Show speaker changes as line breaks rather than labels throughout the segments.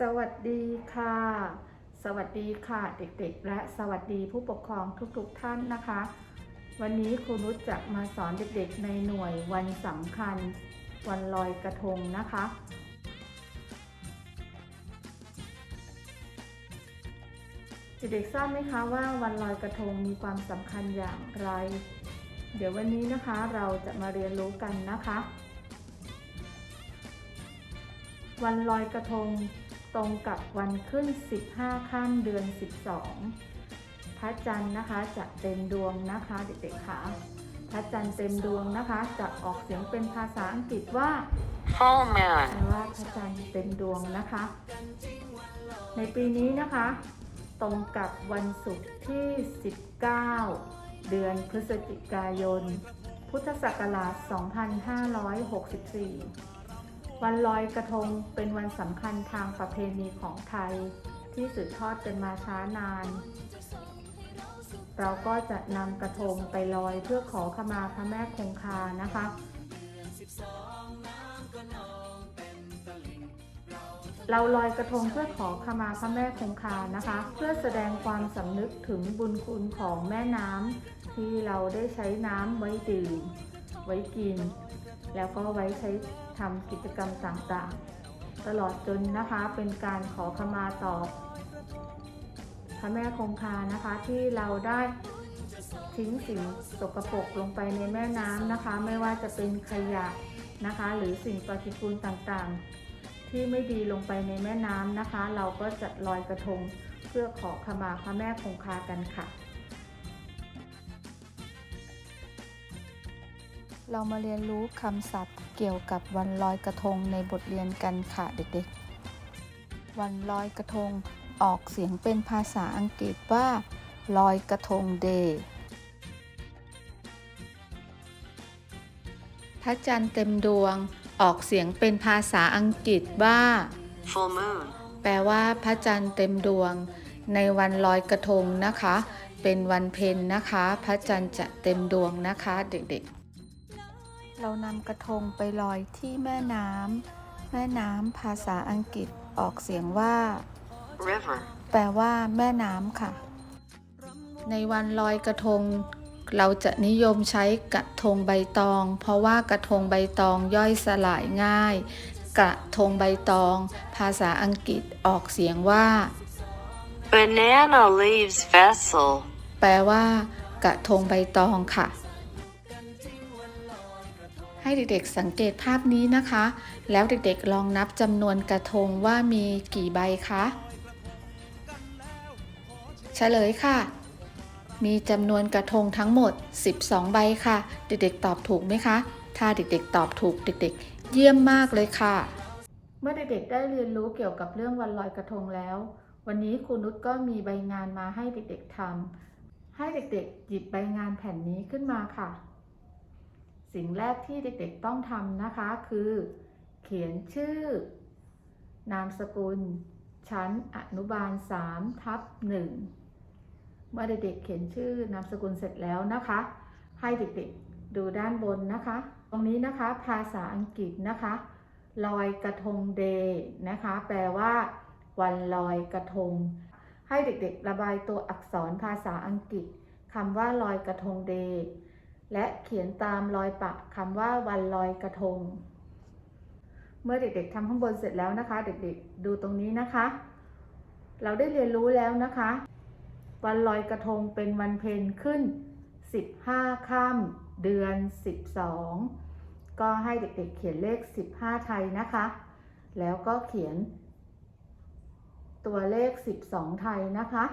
สวัสดีค่ะ สวัสดีค่ะเด็กๆ และสวัสดีผู้ปกครองทุกๆท่านนะคะ วันนี้ครูนุชจะมาสอนเด็กๆในหน่วยวันสำคัญ วันลอยกระทงนะคะ เด็กๆทราบไหมคะว่าวันลอยกระทงมีความสำคัญอย่างไร เดี๋ยววันนี้นะคะเราจะมาเรียนรู้กันนะคะ วันลอยกระทง ตรงกับวันขึ้น 15ค่ำเดือน 12 พระจันทร์นะคะจะเต็มดวงนะคะเด็กๆค่ะพระจันทร์เต็มดวงนะคะ จะออกเสียงเป็นภาษาอังกฤษว่า
Full
แปล
moon.
ว่าพระจันทร์เต็มดวงนะคะ ในปีนี้นะคะ ตรงกับวันศุกร์ที่ 19 เดือนพฤศจิกายน พุทธศักราช 2564 วันลอยกระทงเป็นวันสำคัญทางประเพณีของไทย ที่สืบทอดกันมาช้านาน เราก็จะนำกระทงไปลอยเพื่อขอขมาพระแม่คงคานะคะเราลอยกระทงเพื่อขอขมาพระแม่คงคานะคะ เพื่อแสดงความสำนึกถึงบุญคุณของแม่น้ำที่เราได้ใช้น้ำไว้ดื่ม ไว้กิน แล้วก็ไว้ใช้ทำกิจกรรมต่างๆ ตลอดจนนะคะเป็นการขอขมาต่อพระแม่คงคานะคะที่เราได้ทิ้งสิ่งสกปรกลงไปในแม่น้ำนะคะ ไม่ว่าจะเป็นขยะนะคะ หรือสิ่งปฏิกูลต่างๆ ที่ไม่ดีลงไปในแม่น้ำนะคะ เราก็จะลอยกระทงเพื่อขอขมาพระแม่คงคากันค่ะ เรามาเรียนรู้คำศัพท์เกี่ยวกับวันลอยกระทงในบทเรียนกันค่ะเด็กๆ วันลอยกระทงออกเสียงเป็นภาษาอังกฤษว่าลอยกระทงเดย์พระจันทร์เต็มดวงออกเสียงเป็นภาษาอังกฤษว่า
Full moon.
แปลว่าพระจันทร์เต็มดวง ในวันลอยกระทงนะคะ เป็นวันเพ็ญนะคะ พระจันทร์จะเต็มดวงนะคะ เด็กๆ เรานำกระทงไปลอยที่แม่น้ำแม่น้ำภาษาอังกฤษออกเสียงว่า
River.
แปลว่าแม่น้ำค่ะ ในวันลอยกระทง เราจะนิยมใช้กระทงใบตอง เพราะว่ากระทงใบตองย่อยสลายง่าย กระทงใบตอง ภาษาอังกฤษออกเสียงว่า
Banana leaves vessel.
แปลว่ากระทงใบตองค่ะ ให้เด็กๆสังเกตภาพนี้นะคะ แล้วเด็กๆลองนับจำนวนกระทงว่ามีกี่ใบคะเฉลยค่ะ มีจำนวนกระทงทั้งหมด 12 ใบค่ะ เด็กๆตอบถูกไหมคะ ถ้าเด็กๆตอบถูกเด็กๆ เยี่ยมมากเลยค่ะ เมื่อเด็กๆได้เรียนรู้เกี่ยวกับเรื่องวันลอยกระทงแล้ว วันนี้ครูนุชก็มีใบงานมาให้เด็กๆทำให้เด็กๆ หยิบใบงานแผ่นนี้ขึ้นมาค่ะ สิ่งแรกที่เด็กๆต้องทำนะคะคือ เขียนชื่อ นามสกุล ชั้นอนุบาล3ทับ1เมื่อเด็กๆเขียนชื่อนามสกุลเสร็จแล้วนะคะ ให้เด็กๆดูด้านบนนะคะ ตรงนี้นะคะภาษาอังกฤษนะคะ ลอยกระทงเดย์นะคะ แปลว่า วันลอยกระทง ให้เด็กๆระบายตัวอักษรภาษาอังกฤษคำว่าลอยกระทงเดย์ และเขียนตามรอยปะคำว่าวันลอยกระทง เมื่อเด็กๆทำข้างบนเสร็จแล้วนะคะ เด็กๆดูตรงนี้นะคะ เราได้เรียนรู้แล้วนะคะ วันลอยกระทงเป็นวันเพ็ญขึ้น 15ค่ำเดือน 12 ก็ให้เด็กๆเขียนเลข 15 ไทยนะคะ แล้วก็เขียน ตัวเลข 12 ไทยนะคะ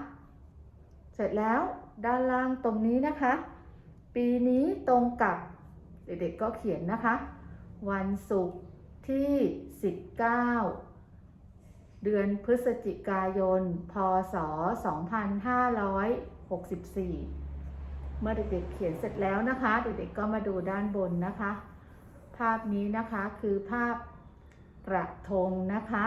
เสร็จแล้วด้านล่างตรงนี้นะคะ ปีนี้ตรงกับเด็กๆก็เขียนนะคะ วันศุกร์ที่ 19 เดือนพฤศจิกายน พศ 2564 เมื่อเด็กๆเขียนเสร็จแล้วนะคะ เด็กๆก็มาดูด้านบนนะคะ ภาพนี้นะคะคือภาพกระทงนะคะ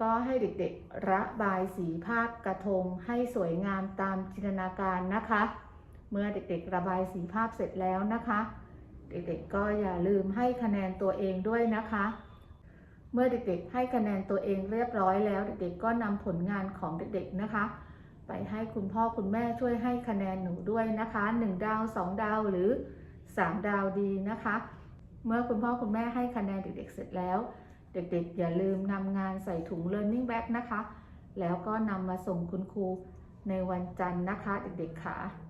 ก็ให้เด็กๆระบายสีภาพกระทงให้สวยงามตามจินตนาการนะคะ เมื่อเด็กๆระบายสีภาพเสร็จแล้วนะคะ เด็กๆก็อย่าลืมให้คะแนนตัวเองด้วยนะคะ เมื่อเด็กๆให้คะแนนตัวเองเรียบร้อยแล้ว เด็กๆก็นำผลงานของเด็กๆนะคะ ไปให้คุณพ่อคุณแม่ช่วยให้คะแนนหนูด้วยนะคะ 1 ดาว 2 ดาวหรือ 3 ดาวดีนะคะ เมื่อคุณพ่อคุณแม่ให้คะแนนเด็กๆเสร็จแล้ว เด็กๆ อย่าลืมนำงานใส่ถุง learning bag นะคะ แล้วก็นำมาส่งคุณครูในวันจันทร์นะคะ เด็กๆค่ะ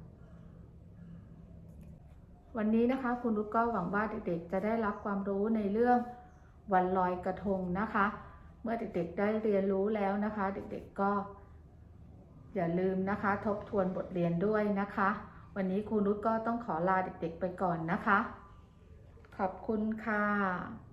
วันนี้นะคะคุณรุตก็หวังว่าเด็กๆ จะได้รับความรู้ในเรื่องวันลอยกระทงนะคะ เมื่อเด็กๆได้เรียนรู้แล้วนะคะ เด็กๆก็อย่าลืมนะคะ ทบทวนบทเรียนด้วยนะคะ วันนี้ครูนุชก็ต้องขอลาเด็กๆไปก่อนนะคะ ขอบคุณค่ะ